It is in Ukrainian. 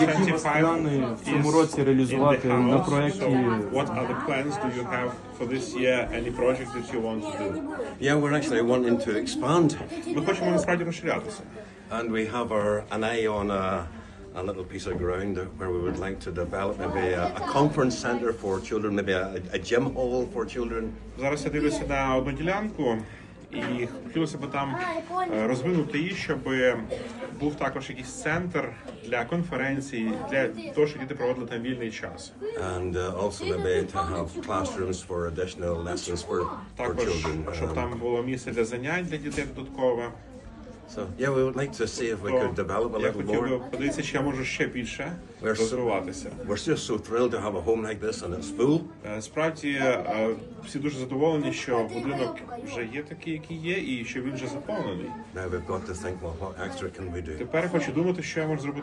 які у вас плани в цьому році реалізувати на проєкті? So, what are the plans do you have for this year? Any projects that you want to do? Yeah, we're actually wanting to expand, Ми хочемо насправді розширятися. and we have our an eye on a, a little piece of ground where we would like to develop maybe a, a conference center for children, maybe a, a gym hall for children. Зараз я дивлюся на одну ділянку, і хотілося б там е, розвинути її, щоб був також якийсь центр для конференцій, для того, що діти проводили там вільний час. and uh, also maybe to have classrooms for additional lessons for, for Також children. щоб Um, там було місце для занять для дітей додаткове. So yeah, we would like to see if we could develop a Я little хотів би more. подивитися, чи я можу ще більше We're so- розвиватися. We're just so thrilled to have a home like this and it's full. Е, Справді е, всі дуже задоволені, що будинок вже є такий, який є, і що він вже заповнений. Now we've got to think, well, what extra can we do? Тепер я хочу думати, що я можу зробити